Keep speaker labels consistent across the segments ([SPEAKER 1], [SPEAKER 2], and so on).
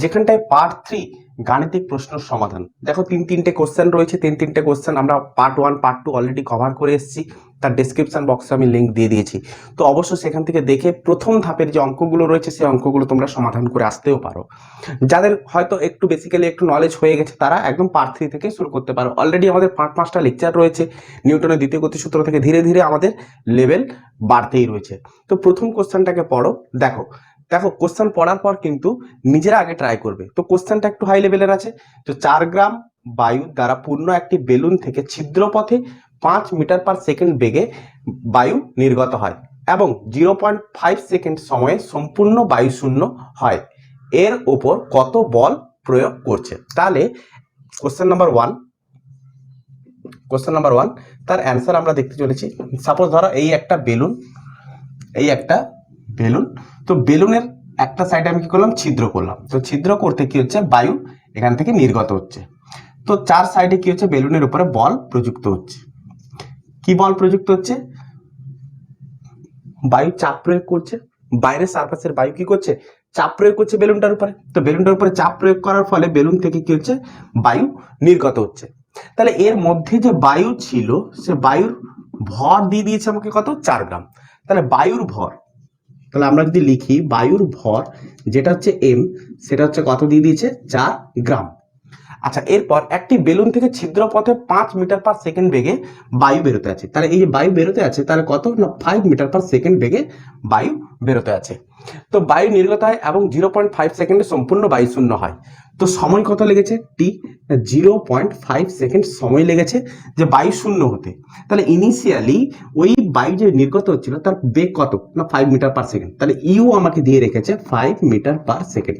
[SPEAKER 1] যেখানটায় part three গাণিতিক প্রশ্নের সমাধান। দেখো, তিন তিনটে কোশ্চেন রয়েছে, তিন তিনটে কোশ্চেন আমরা part one part two already cover করে এসেছি। তার ডিসক্রিপশন বক্সে আমি লিঙ্ক দিয়ে দিয়েছি। তো অবশ্যই সেখান থেকে দেখে প্রথম ধাপের যে অঙ্কগুলো রয়েছে, সেই অঙ্কগুলো তোমরা সমাধান করে আসতেও পারো। যাদের হয়তো একটু বেসিক্যালি একটু নলেজ হয়ে গেছে, তারা একদম পার্ট থ্রি থেকে শুরু করতে পারো। অলরেডি আমাদের পাঁচ পাঁচটা লেকচার রয়েছে। নিউটনের দ্বিতীয় গতিসূত্র থেকে ধীরে ধীরে আমাদের লেভেল বাড়তেই রয়েছে। তো প্রথম কোশ্চেনটাকে পড়ো। দেখো দেখো কোশ্চেন পড়ার পর কিন্তু নিজেরা আগে ট্রাই করবে। তো কোশ্চেনটা একটু হাই লেভেলের আছে। তো চার গ্রাম বায়ু দ্বারা পূর্ণ একটি বেলুন থেকে ছিদ্র পথে পাঁচ মিটার পার সেকেন্ড বেগে বায়ু নির্গত হয় এবং জিরো পয়েন্ট ফাইভ সেকেন্ড সময়ে সম্পূর্ণ বায়ু শূন্য হয়। এর ওপর কত বল প্রয়োগ করছে? তাহলে question number one question number one তার অ্যান্সার আমরা দেখতে চলেছি। সাপোজ ধরো এই একটা বেলুন, এই একটা বেলুন। তো বেলুনের একটা সাইডে আমি কি করলাম? ছিদ্র করলাম। তো ছিদ্র করতে কি হচ্ছে? বায়ু এখান থেকে নির্গত হচ্ছে। তো চার সাইডে কি হচ্ছে? বেলুনের উপরে বল প্রযুক্ত হচ্ছে। কি বল প্রযুক্ত হচ্ছে? বায়ু চাপ প্রয়োগ করছে। বাইরের সারফেসের বায়ু কি করছে? চাপ প্রয়োগ করছে বেলুনটার উপরে। তো বেলুনটার উপরে চাপ প্রয়োগ করার ফলে বেলুন থেকে কি হচ্ছে? বায়ু নির্গত হচ্ছে। তাহলে এর মধ্যে যে বায়ু ছিল, সে বায়ুর ভর দিয়ে দিয়েছে আমাকে কত? চার গ্রাম। তাহলে বায়ুর ভর তাহলে আমরা যদি লিখি বায়ুর ভর, যেটা হচ্ছে এম সেটা হচ্ছে কত দিয়ে দিয়েছে? চার গ্রাম। আচ্ছা এরপর একটি বেলুন থেকে ছিদ্র পথে পাঁচ মিটার পার সেকেন্ড বেগে বায়ু বেরোতে আছে। তাহলে এই যে বায়ু বেরোতে আছে, তাহলে কত? না ফাইভ মিটার পার সেকেন্ড বেগে বায়ু বেরোতে আছে। তো বায়ু নির্গত হয় এবং জিরো পয়েন্ট ফাইভ সেকেন্ডে সম্পূর্ণ বায়ু শূন্য হয়। তো সময় কত লেগেছে? T zero point five second সময় লেগেছে যে বায়ু শূন্য হতে। তাহলে ইনিশিয়ালি ওই বায়ু যে নির্গত হচ্ছিল তার বেগ কত? না ফাইভ মিটার পার সেকেন্ড তাহলে ইউ আমাকে দিয়ে রেখেছে ফাইভ মিটার পার সেকেন্ড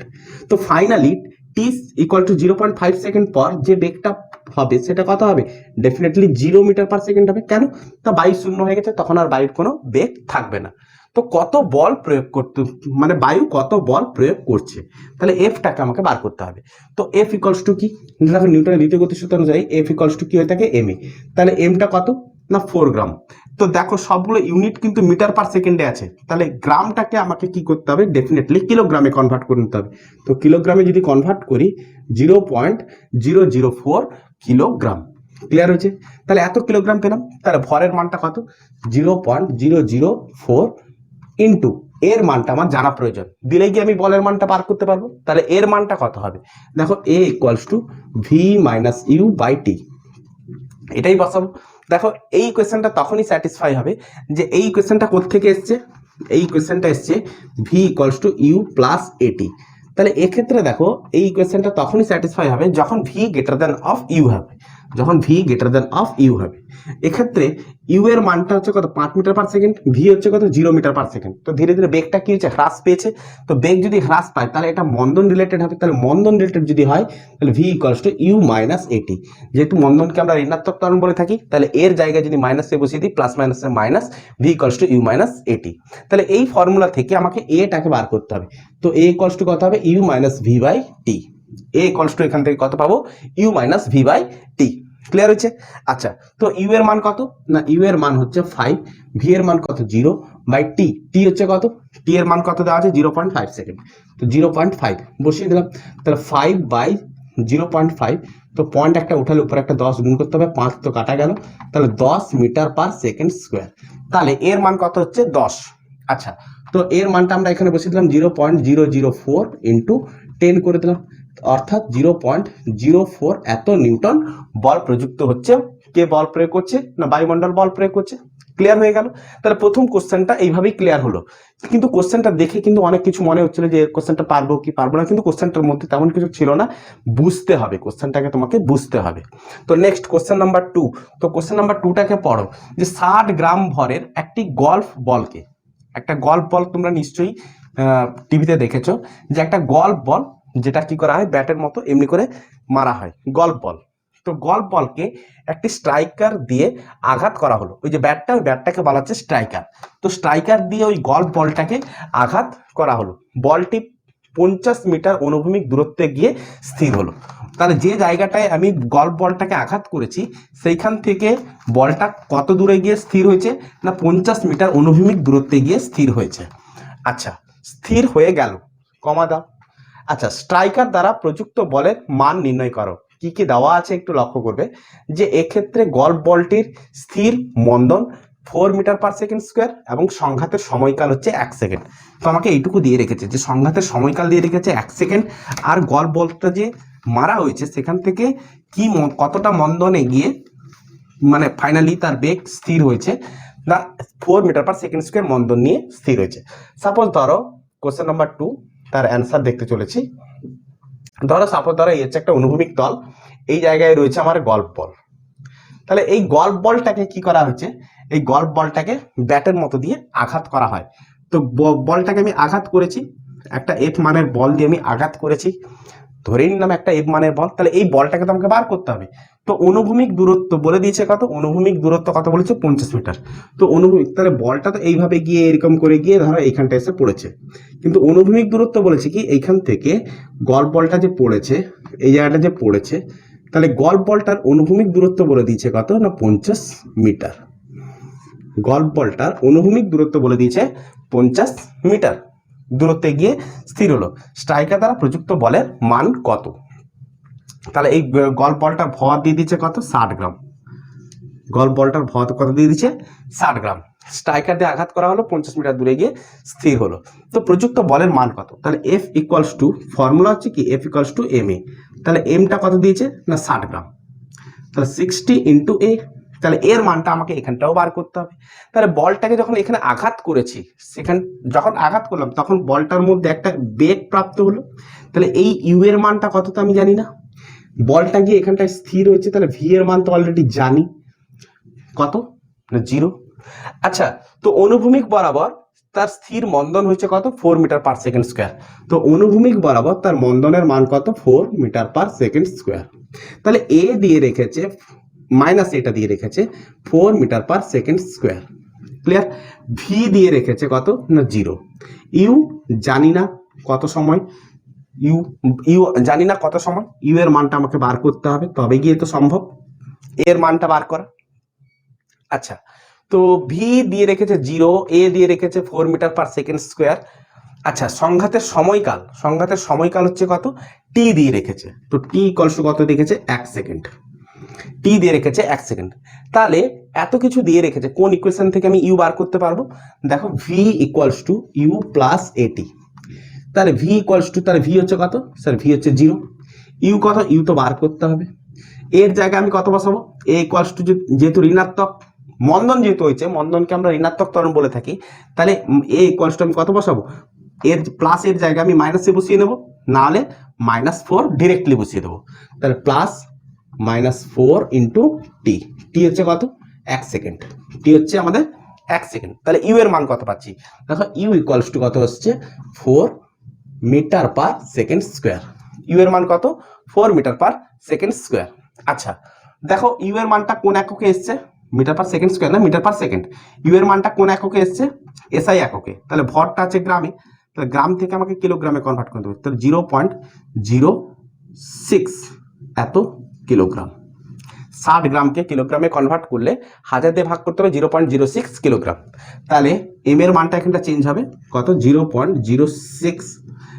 [SPEAKER 1] তো finally t equal to zero point five second পর যে বেগটা হবে সেটা কত হবে? Definitely zero metre per second হবে। কেন? তা বায়ু শূন্য হয়ে গেছে, তখন আর বায়ুর কোনো বেগ থাকবে না। তো কত বল প্রয়োগ করতে মানে বায়ু কত বল প্রয়োগ করছে? তাহলে এফটাকে আমাকে বার করতে হবে। তো এফ ইকলস টু কি? দেখো নিউটনের দ্বিতীয় গতিসূত্র অনুযায়ী এফ ইকলস টু কি হয়ে থাকে? M a. তাহলে এমটা কত? না ফোর গ্রাম তো দেখো সবগুলো ইউনিট কিন্তু মিটার পার সেকেন্ডে আছে। তাহলে গ্রামটাকে আমাকে কি করতে হবে? ডেফিনেটলি কিলোগ্রামে কনভার্ট করে নিতে হবে। তো কিলোগ্রামে যদি কনভার্ট করি zero point zero zero four kilogram clear হয়েছে? তাহলে এত কিলোগ্রাম পেলাম। তাহলে ভরের মানটা কত? Zero point zero zero four into এর মানটা আমার জানা প্রয়োজন। দিলে গিয়ে আমি বলের মানটা পার করতে পারব? তাহলে এর মানটা কত হবে? দেখো a equals to v minus u by t এটাই বসাবো। দেখো, এই কোয়েশ্চেনটা তখনই স্যাটিসফাই হবে যে এই কোয়েশ্চেনটা কোত্থেকে এসছে? এই কোয়েশ্চেনটা এসছে v equals to u plus a t তাহলে এক্ষেত্রে দেখো, এই কোয়েশ্চেনটা তখনই স্যাটিসফাই হবে যখন v greater than of u হবে। যখন v greater than of u হবে। এক্ষেত্রে ইউ এর মানটা হচ্ছে কত? পাঁচ মিটার পার সেকেন্ড ভি হচ্ছে কত? জিরো মিটার পার সেকেন্ড তো ধীরে ধীরে বেগটা কি হচ্ছে? হ্রাস পেয়েছে। তো বেগ যদি হ্রাস পায়, তাহলে এটা মন্দন রিলেটেড হবে। তাহলে মন্দন রিলেটেড যদি হয়, তাহলে v equals to u minus a t যেহেতু মন্দনকে আমরা ঋণাত্মক ত্বরণ বলে থাকি, তাহলে এর জায়গায় যদি মাইনাসে বসিয়ে দিই প্লাস মাইনাসে minus v equals to u minus a t তাহলে এই ফর্মুলা থেকে আমাকে এটাকে বার করতে হবে। তো এ ইকুয়ালস টু কত হবে? U minus v by t a equals to এখান থেকে কত পাবো? U minus v by t clear হচ্ছে আচ্ছা তো ইউ এর মান কত? না ইউ এর মান হচ্ছে ফাইভ ভি এর মান কত? জিরো বাই টি টি হচ্ছে কত? টি এর মান কত দেওয়া আছে? জিরো পয়েন্ট ফাইভ সেকেন্ড তো জিরো পয়েন্ট ফাইভ বসিয়ে দিলাম। তাহলে five by zero point five তো পয়েন্ট একটা উঠালে উপরে একটা দশ গুণ করতে হবে, পাঁচ তো কাটা গেল। তাহলে দশ মিটার পার সেকেন্ড স্কোয়ার তাহলে এর মান কত হচ্ছে? দশ। আচ্ছা তো এর মানটা আমরা এখানে বসিয়ে দিলাম zero point zero zero four into ten করে দিলাম। অর্থাৎ জিরো পয়েন্ট জিরো ফোর এত নিউটন বল প্রযুক্ত হচ্ছে। কে বল প্রয়োগ করছে? না, বায়ুমণ্ডল বল প্রয়োগ করছে। ক্লিয়ার হয়ে গেল? তাহলে প্রথম কোশ্চেনটা এইভাবেই ক্লিয়ার হলো। কিন্তু কোশ্চেনটা দেখে কিন্তু অনেক কিছু মনে হচ্ছিল যে কোশ্চেনটা পারব কি পারব না, কিন্তু কোশ্চেনটার মধ্যে তেমন কিছু ছিল না। বুঝতে হবে কোশ্চেনটাকে তোমাকে বুঝতে হবে। তো নেক্সট কোশ্চেন নাম্বার টু তো কোশ্চেন নাম্বার টুটাকে পড়ো। যে ষাট গ্রাম ভরের একটি গল্ফ বলকে, একটা গল্ফ বল তোমরা নিশ্চয়ই টিভিতে দেখেছ, যে একটা গল্ফ বল যেটা কি করা হয়, ব্যাটের মতো এমনি করে মারা হয়। Golf ball. তো গল্ফ বলকে একটি স্ট্রাইকার দিয়ে আঘাত করা হলো। ওই যে ব্যাটটা, ওই ব্যাটটাকে বলা হচ্ছে স্ট্রাইকার। তো স্ট্রাইকার দিয়ে ওই গল্ফ বলটাকে আঘাত করা হলো। বলটি পঞ্চাশ মিটার অনুভূমিক দূরত্বে গিয়ে স্থির হলো। তাহলে যে জায়গাটায় আমি গল্ফ বলটাকে আঘাত করেছি, সেইখান থেকে বলটা কত দূরে গিয়ে স্থির হয়েছে না পঞ্চাশ মিটার অনুভূমিক দূরত্বে গিয়ে স্থির হয়েছে? আচ্ছা স্থির হয়ে গেল। কমা দাও। আচ্ছা স্ট্রাইকার দ্বারা প্রযুক্ত বলের মান নির্ণয় করো। কি কি দেওয়া আছে একটু লক্ষ্য করবে? যে এক্ষেত্রে গল্ফ বলটির স্থির মন্দন four metre per second square এবং সংঘাতের সময়কাল হচ্ছে এক সেকেন্ড তো আমাকে এইটুকু দিয়ে রেখেছে যে সংঘাতের সময়কাল দিয়ে রেখেছে এক সেকেন্ড আর গল্ফ বলটা যে মারা হয়েছে সেখান থেকে কি কতটা মন্দনে গিয়ে মানে ফাইনালি তার বেগ স্থির হয়েছে না four metre per second square মন্দন নিয়ে স্থির হয়েছে। সাপোজ ধরো কোশ্চেন নাম্বার টু তার অ্যান্সার দেখতে চলেছি। ধরো সাপোজ ধরো এই হচ্ছে একটা অনুভূমিক তল, এই জায়গায় রয়েছে আমার গল্ফ বল তাহলে এই গল্ফ বলটাকে কি করা হয়েছে? এই গল্ফ বলটাকে ব্যাটের মতো দিয়ে আঘাত করা হয়। তো বলটাকে আমি আঘাত করেছি, একটা এফ মানের বল দিয়ে আমি আঘাত করেছি। ধরে নিলাম একটা এফ মানের বল তাহলে এই বলটাকে তো আমাকে বার করতে হবে। তো অনুভূমিক দূরত্ব বলে দিয়েছে কত অনুভূমিক দূরত্ব কত বলেছে? পঞ্চাশ মিটার। তো অনুভূমিক, তাহলে বলটা তো এইভাবে গিয়ে এরকম করে গিয়ে ধরো এইখানটা এসে পড়েছে। কিন্তু অনুভূমিক দূরত্ব বলেছে কি? এইখান থেকে গল্ফ বলটা যে পড়েছে, এই জায়গাটা যে পড়েছে, তাহলে গল্ফ বলটার অনুভূমিক দূরত্ব বলে দিয়েছে কত? না পঞ্চাশ মিটার। গল্ফ বলটার অনুভূমিক দূরত্ব বলে দিয়েছে পঞ্চাশ মিটার। দূরত্বে গিয়ে স্থির হলো। স্ট্রাইকার দ্বারা প্রযুক্ত বলের মান কত? তাহলে এই গল্ফ বলটার ভর দিয়ে দিচ্ছে কত? ষাট গ্রাম। গল্ফ বলটার ভর কত দিয়ে দিচ্ছে? ষাট গ্রাম। স্ট্রাইকার দিয়ে আঘাত করা হলো, পঞ্চাশ মিটার দূরে গিয়ে স্থির হলো। তো প্রযুক্ত বলের মান কত? তাহলে এফ ইকুয়ালস টু ফর্মুলা হচ্ছে কি? F equals to M A তাহলে এমটা কত দিয়েছে? না, ষাট গ্রাম। তাহলে সিক্সটি ইন্টু এ তাহলে এর মানটা আমাকে এখানটাও বার করতে হবে। তাহলে বলটাকে যখন এখানে আঘাত করেছি, সেখান, যখন আঘাত করলাম, তখন বলটার মধ্যে একটা বেগ প্রাপ্ত হলো। তাহলে এই ইউ এর মানটা কত তো আমি জানি না। বলটা গিয়ে এখানটায় স্থির হয়েছে, তাহলে ভি এর মান তো অলরেডি জানি। কত? না জিরো আচ্ছা তো অনুভূমিক বরাবর তার স্থির মন্দন হয়েছে কত? Four metre per second square তো অনুভূমিক বরাবর তার মন্দনের মান কত? Four metre per second square তাহলে এ দিয়ে রেখেছে মাইনাস এটা দিয়ে রেখেছে four metre per second square clear V দিয়ে রেখেছে কত? না জিরো ইউ জানি না কত সময়। ইউ ইউ, জানি না কত সময় ইউ এর মানটা আমাকে বার করতে হবে, তবে গিয়ে তো সম্ভব। এর মানটা বার করা। আচ্ছা তো ভি দিয়ে রেখেছে জিরো এ দিয়ে রেখেছে four metre per second square আচ্ছা সংঘাতের সময়কাল সংঘাতের সময়কাল হচ্ছে কত? টি দিয়ে রেখেছে। তো টি ইকলস কত রেখেছে এক সেকেন্ড টি দিয়ে রেখেছে এক সেকেন্ড তাহলে এত কিছু দিয়ে রেখেছে, কোন ইকুয়েশন থেকে আমি ইউ বার করতে পারব? দেখো V equals to U plus A T তাহলে ভি ইকুয়ালস টু তাহলে ভি হচ্ছে কত? স্যার ভি হচ্ছে জিরো ইউ কত? ইউ তো বার করতে হবে। এর জায়গায় আমি কত বসাবো? এ ইকুয়ালস টু যেহেতু ঋণাত্মক, মন্দন যেহেতু হয়েছে, মন্দনকে আমরা ঋণাত্মক ত্বরণ বলে থাকি, তাহলে এ ইকুয়ালস টু আমি কত বসাবো? এর প্লাস এর জায়গায় আমি মাইনাসে বসিয়ে নেব, নাহলে মাইনাস ফোর ডিরেক্টলি বসিয়ে দেবো। তাহলে plus minus four into T T হচ্ছে কত? এক সেকেন্ড টি হচ্ছে আমাদের এক সেকেন্ড তাহলে ইউ এর মান কত পাচ্ছি? দেখো ইউ ইকুয়ালস টু কত হচ্ছে? Four metre per second square. U এর মান কত? Four metre per second square. আচ্ছা দেখো ইউ এর মানটা কোন এককে এসছে? মিটার পার সেকেন্ড স্কোয়ার না মিটার পার সেকেন্ড? ইউ এর মানটা কোন এককে এসছে? এসআই এককে। তাহলে ভরটা আছে গ্রামে। তাহলে গ্রাম থেকে আমাকে কিলোগ্রামে কনভার্ট করতে হবে তাহলে জিরো পয়েন্ট জিরো সিক্স এত কিলোগ্রাম। ষাট গ্রামকে কিলোগ্রামে কনভার্ট করলে হাজার দিয়ে ভাগ করতে হবে zero point zero six kilogram. তাহলে এম এর মানটা এখানটা চেঞ্জ হবে। কত? জিরো পয়েন্ট জিরো সিক্স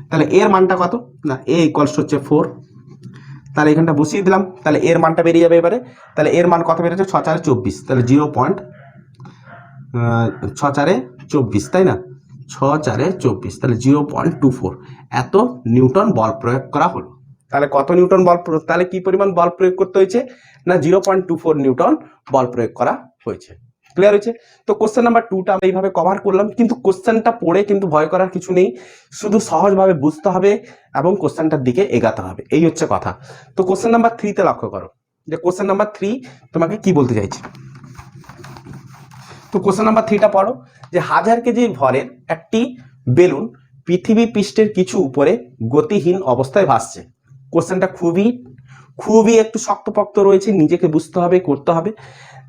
[SPEAKER 1] তাহলে এর মানটা কত? না, এ ইকুয়ালস হচ্ছে ফোর তাহলে এখানটা বসিয়ে দিলাম। তাহলে এর মানটা বেরিয়ে যাবে এবারে। তাহলে এর মান কত বেরিয়েছে? ছ চারে চব্বিশ। তাহলে জিরো পয়েন্ট ছ চারে চব্বিশ, তাই না? ছ চারে চব্বিশ। তাহলে জিরো পয়েন্ট টু ফোর এত নিউটন বল প্রয়োগ করা হলো। তাহলে কত নিউটন বল প্রয়োগ তাহলে কি পরিমাণ বল প্রয়োগ করতে হয়েছে? না zero point two four newton বল প্রয়োগ করা হয়েছে। ক্লিয়ার হয়েছে? তো কোশ্চেন নাম্বার টুটা আমরা এইভাবে কভার করলাম, কিন্তু কোশ্চেনটা পড়ে কিন্তু ভয় করার কিছু নেই। শুধু সহজভাবে বুঝতে হবে এবং কোশ্চেনটার দিকে এগাতে হবে। এই হচ্ছে কথা। তো কোশ্চেন নাম্বার থ্রিতে লক্ষ্য করো। যে কোশ্চেন নাম্বার থ্রি তোমাকে কি বলতে চাইছে? তো কোশ্চেন নাম্বার থ্রিটা পড়ো। যে হাজার কেজি ভরের একটি বেলুন পৃথিবী পৃষ্ঠের কিছু উপরে গতিহীন অবস্থায় ভাসছে। কোশ্চেনটা খুবই খুবই একটু শক্তপোক্ত রয়েছে। নিজেকে বুঝতে হবে, করতে হবে।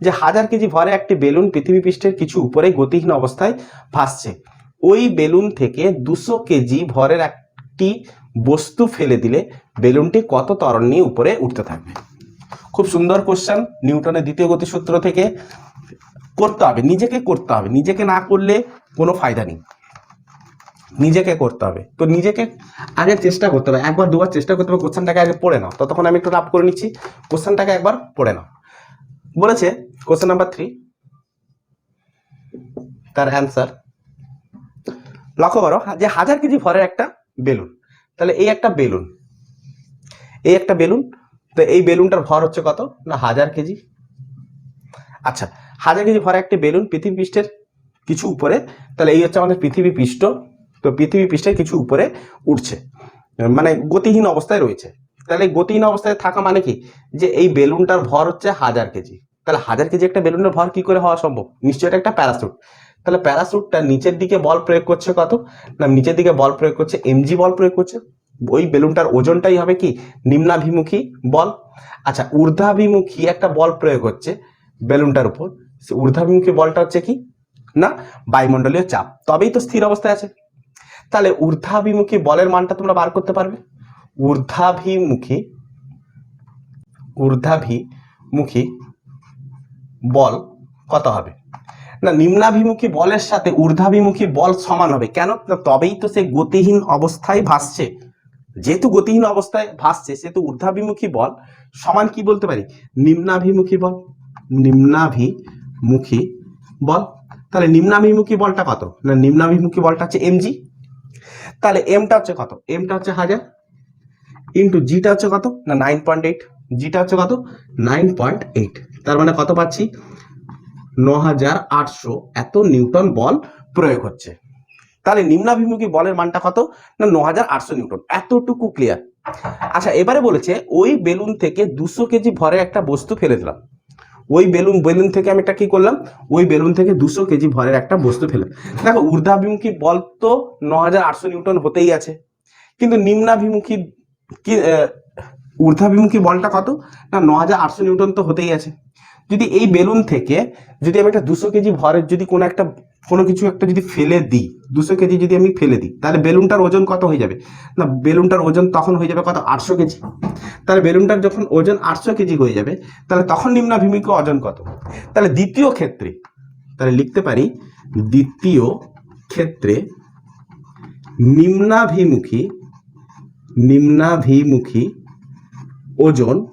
[SPEAKER 1] যে হাজার কেজি ভরে একটি বেলুন পৃথিবী পৃষ্ঠের কিছু উপরে গতিহীন অবস্থায় ভাসছে। ওই বেলুন থেকে দুশো কেজি ভরের একটি বস্তু ফেলে দিলে বেলুনটি কত তরণ নিয়ে উপরে উঠতে থাকবে? খুব সুন্দর কোশ্চেন নিউটনের দ্বিতীয় গতিসূত্র থেকে করতে হবে, নিজেকে করতে হবে। নিজেকে না করলে কোনো ফায়দা নেই। নিজেকে করতে হবে। তো নিজেকে আগে চেষ্টা করতে হবে। একবার, দুবার চেষ্টা করতে হবে। কোশ্চেনটাকে আগে পড়ে নাও। ততক্ষণ আমি একটু রাপ করে নিচ্ছি। কোশ্চেনটাকে একবার পড়ে নাও। বলেছে কোশ্চেন নাম্বার থ্রি তার অ্যান্সার লক্ষ্য করো, যে হাজার কেজি ভরের একটা বেলুন, তাহলে এই একটা বেলুন, এই একটা বেলুন, তো এই বেলুনটার ভর হচ্ছে কত? না, হাজার কেজি। আচ্ছা হাজার কেজি ভরা একটা বেলুন পৃথিবী পৃষ্ঠের কিছু উপরে, তাহলে এই হচ্ছে আমাদের পৃথিবী পৃষ্ঠ, তো পৃথিবী পৃষ্ঠের কিছু উপরে উঠছে মানে গতিহীন অবস্থায় রয়েছে। তাহলে গতিহীন অবস্থায় থাকা মানে কি? যে এই বেলুনটার ভর হচ্ছে হাজার কেজি। তাহলে হাজার কেজি একটা বেলুনের ভর কি করে হওয়া সম্ভব? নিশ্চয়ই এটা একটা প্যারাসুট তাহলে প্যারাসুটটা নিচের দিকে বল প্রয়োগ করছে কত? না, নিচের দিকে বল প্রয়োগ করছে এমজি বল প্রয়োগ করছে। ওই বেলুনটার ওজনটাই হবে কি? নিম্নাভিমুখী বল। আচ্ছা ঊর্ধ্বাভিমুখী একটা বল প্রয়োগ হচ্ছে বেলুনটার উপর। ঊর্ধ্বাভিমুখী বলটা হচ্ছে কি? না, বায়ুমণ্ডলীয় চাপ। তবেই তো স্থির অবস্থায় আছে। তাহলে ঊর্ধ্বাভিমুখী বলের মানটা তোমরা বার করতে পারবে। ঊর্ধ্বাভিমুখী ঊর্ধ্বাভিমুখী বল কত হবে? না, নিম্নাভিমুখী বলের সাথে ঊর্ধ্বাভিমুখী বল সমান হবে। কেন? তবেই তো সে গতিহীন অবস্থায় ভাসছে। যেহেতু গতিহীন অবস্থায় ভাসছে, সেহেতু ঊর্ধ্বাভিমুখী বল সমান কি বলতে পারি? নিম্নাভিমুখী বল। নিম্নাভিমুখী বল। তাহলে নিম্নাভিমুখী বলটা কত? না, নিম্নাভিমুখী বলটা হচ্ছে এমজি তাহলে এমটা হচ্ছে কত? এমটা হচ্ছে হাজার। ইন্টু জিটা হচ্ছে কত? না নাইন পয়েন্ট এইট জিটা হচ্ছে কত? নাইন পয়েন্ট এইট তার মানে কত পাচ্ছি? ন হাজার আটশো। এত নিউটন বল প্রয়োগ হচ্ছে। তাহলে নিম্নাভিমুখী বলের মানটা কত? না ন হাজার আটশো নিউটন। এতটুকু ক্লিয়ার আচ্ছা এবারে বলেছে, ওই বেলুন থেকে দুশো কেজি ভরে একটা বস্তু ফেলে দিলাম। ওই বেলুন বেলুন থেকে আমি একটা কি করলাম? ওই বেলুন থেকে দুশো কেজি ভরের একটা বস্তু ফেলে দেখো, ঊর্ধ্বাভিমুখী বল তো ন হাজার আটশো নিউটন হতেই আছে। কিন্তু নিম্নাভিমুখী কি ঊর্ধ্বাভিমুখী বলটা কত? না ন হাজার আটশো নিউটন তো হতেই আছে। যদি এই বেলুন থেকে যদি আমি একটা দুশো কেজি ভরের যদি কোনো একটা, কোনো কিছু একটা যদি ফেলে দিই, দুশো কেজি যদি আমি ফেলে দিই, তাহলে বেলুনটার ওজন কত হয়ে যাবে? না, বেলুনটার ওজন তখন হয়ে যাবে কত? আটশো কেজি। তাহলে বেলুনটার যখন ওজন আটশো কেজি হয়ে যাবে, তাহলে তখন নিম্নাভিমুখী ওজন কত? তাহলে দ্বিতীয় ক্ষেত্রে, তাহলে লিখতে পারি, দ্বিতীয় ক্ষেত্রে নিম্নাভিমুখী নিম্নাভিমুখী ওজন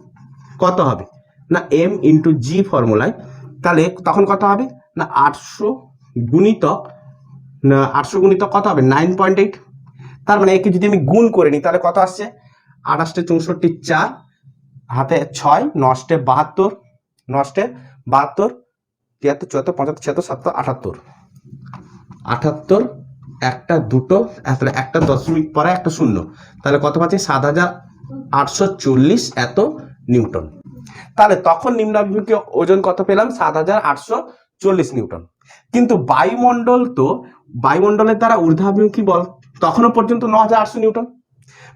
[SPEAKER 1] কত হবে? না এম ইন্টু জি ফর্মুলায় তাহলে তখন কত হবে? না, আটশো গুণিতক, না, আটশো গুণিতক কত হবে? নাইন পয়েন্ট এইট তার মানে একে যদি আমি গুণ করে নিই, তাহলে কত আসছে? আঠাশটে চৌষট্টি চার, হাতে ছয় নষ্টে বাহাত্তর নষ্টে বাহাত্তর, তিয়াত্তর, চুয়াত্তর পঁচাত্তর ছিয়াত্তর, সাতাত্তর, আটাত্তর আটাত্তর একটা দুটো তাহলে একটা দশমিক পরে একটা শূন্য। তাহলে কত পাচ্ছি? সাত হাজার আটশো চল্লিশ এত নিউটন। তাহলে তখন নিম্নাভিমুখী ওজন কত পেলাম? সাত হাজার আটশো চল্লিশ নিউটন। কিন্তু বায়ুমণ্ডল তো, বায়ুমণ্ডলের দ্বারা ঊর্ধ্বাভিমুখী বল তখনও পর্যন্ত ন হাজার আটশো নিউটন।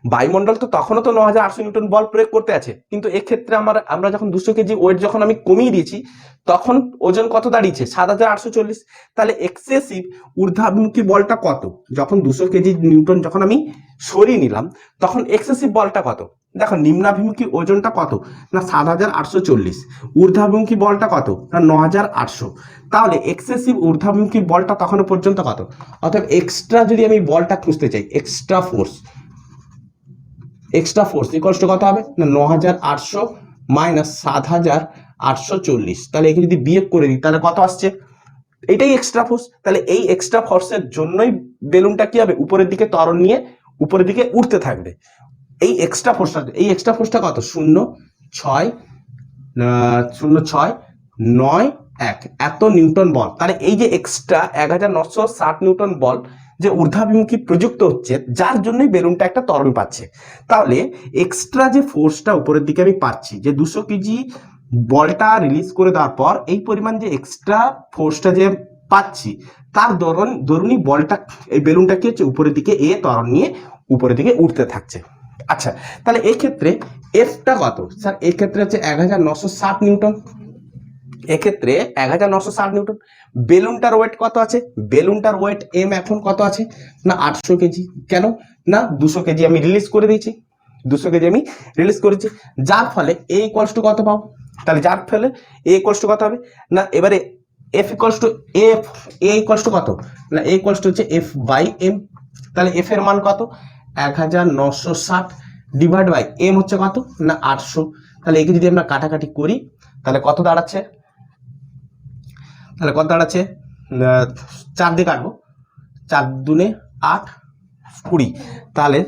[SPEAKER 1] বায়ুমণ্ডল তো তখনও তো ন হাজার আটশো নিউটন বল প্রয়োগ করতে আছে। কিন্তু এক্ষেত্রে আমার, আমরা যখন দুশো কেজি ওয়েট যখন আমি কমিয়ে দিয়েছি, তখন ওজন কত দাঁড়িয়েছে? সাত হাজার আটশো চল্লিশ। তাহলে এক্সেসিভ ঊর্ধ্বাভিমুখী বলটা কত? যখন দুশো কেজি নিউটন যখন আমি সরিয়ে নিলাম, তখন এক্সেসিভ বলটা কত? দেখো, নিম্নাভিমুখী ওজনটা কত? না, সাত হাজার আটশো চল্লিশ। ঊর্ধ্বাভিমুখী বলটা কত? না ন হাজার আটশো। তাহলে এক্সেসিভ ঊর্ধ্বাভিমুখী বলটা তখনও পর্যন্ত কত? অর্থাৎ এক্সট্রা যদি আমি বলটা খুঁজতে চাই extra force extra force equals to কত হবে? না ন হাজার আটশো মাইনাস সাত হাজার আটশো চল্লিশ। তাহলে একে যদি বিয়োগ করে দিই, তাহলে কত আসছে? এটাই এক্সট্রা ফোর্স তাহলে এই এক্সট্রা ফোর্সের জন্যই বেলুনটা কি হবে? উপরের দিকে ত্বরণ নিয়ে উপরের দিকে উঠতে থাকবে। এই এক্সট্রা ফোর্সটা এই এক্সট্রা ফোর্সটা কত? শূন্য ছয় শূন্য ছয়, নয়, এক। এত নিউটন বল। তাহলে এই যে এক্সট্রা এক হাজার নশো ষাট নিউটন বল যে ঊর্ধ্বাভিমুখী প্রযুক্ত হচ্ছে, যার জন্যই বেলুনটা একটা ত্বরণ পাচ্ছে। তাহলে এক্সট্রা যে ফোর্সটা উপরের দিকে আমি পাচ্ছি, যে দুশো কেজি বলটা রিলিজ করে দেওয়ার পর এই পরিমাণ যে এক্সট্রা ফোর্সটা যে পাচ্ছি, তার দরুন দরুনই বলটা, এই বেলুনটা কি হচ্ছে উপরের দিকে এ ত্বরণ নিয়ে উপরের দিকে উঠতে থাকছে। আচ্ছা তাহলে এই ক্ষেত্রে এফটা কত? স্যার এই ক্ষেত্রে হচ্ছে এক হাজার নশো ষাট নিউটন। এক্ষেত্রে এক হাজার নশো ষাট নিউটন। বেলুনটার ওয়েট কত আছে? বেলুনটার ওয়েট এম এখন কত আছে? না, আটশো কেজি। কেন? না, দুশো কেজি আমি রিলিজ করে দিয়েছি। দুশো কেজি আমি রিলিজ করেছি। যার ফলে এ ইকোয়ালস কত পাবো? তাহলে যার ফলে এ ইকোয়ালস কত হবে? না, এবারে F equals to F A equals কত? না এ ইকোয়ালস হচ্ছে এফ বাই এম তাহলে এফ এর মান কত? এক হাজার নশো ষাট ডিভাইড বাই এম হচ্ছে কত? না, আটশো। তাহলে একে যদি আমরা কাটাকাটি করি, তাহলে কত দাঁড়াচ্ছে? তাহলে কত আহ, চার দিয়ে কাটবো। চার দুনে আট কুড়ি। তাহলে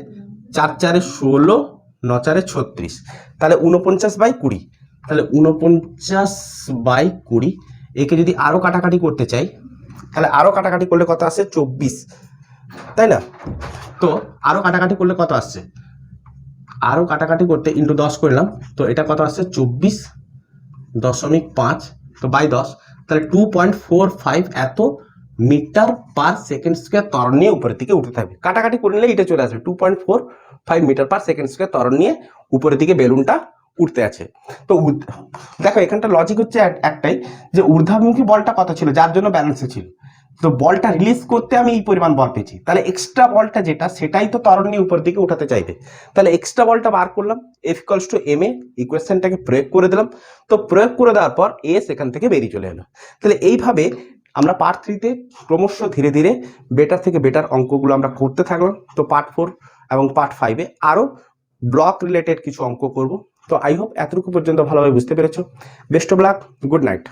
[SPEAKER 1] চার চারে ষোলো ন চারে ছত্রিশ। তাহলে উনপঞ্চাশ বাই কুড়ি। তাহলে উনপঞ্চাশ বাই কুড়ি। একে যদি আরও কাটাকাটি করতে চাই তাহলে আরও কাটাকাটি করলে কত আসে চব্বিশ। তাই না? তো আরও কাটাকাটি করলে কত আসছে? আরও কাটাকাটি করতে ইন্টু দশ করলাম তো এটা কত আসছে? চব্বিশ দশমিক পাঁচ। তো বাই দশ। তাহলে টু পয়েন্ট ফোর ফাইভ এত মিটার পার সেকেন্ড স্কোয়ার তরণ নিয়ে উপরের দিকে উঠতে থাকবে। কাটাকাটি করে নিলে এটা চলে আসবে। Two point four five metre per second square তরণ নিয়ে উপরের দিকে বেলুনটা উঠতে আছে। তো দেখো, এখানটা লজিক হচ্ছে এক- একটাই যে ঊর্ধ্বমুখী বলটা কত ছিল? যার জন্য ব্যালেন্সে ছিল। তো বলটা রিলিজ করতে আমি এই পরিমাণ বল পেয়েছি। তাহলে এক্সট্রা বলটা যেটা, সেটাই তো ত্বরণ নিয়ে উপর দিকে উঠাতে চাইবে। তাহলে এক্সট্রা বলটা বার করলাম F equals to M A ইকুয়েশনটাকে প্রয়োগ করে দিলাম। তো প্রয়োগ করে দেওয়ার পর এ সেখান থেকে বেরিয়ে চলে এলো। তাহলে এইভাবে আমরা পার্ট থ্রিতে ক্রমশ ধীরে ধীরে বেটার থেকে বেটার অঙ্কগুলো আমরা করতে থাকলাম। তো পার্ট ফোর এবং পার্ট ফাইভে আরও ব্লক রিলেটেড কিছু অঙ্ক করব। তো আই হোপ এতটুকু পর্যন্ত ভালোভাবে বুঝতে পেরেছ। Best of luck good night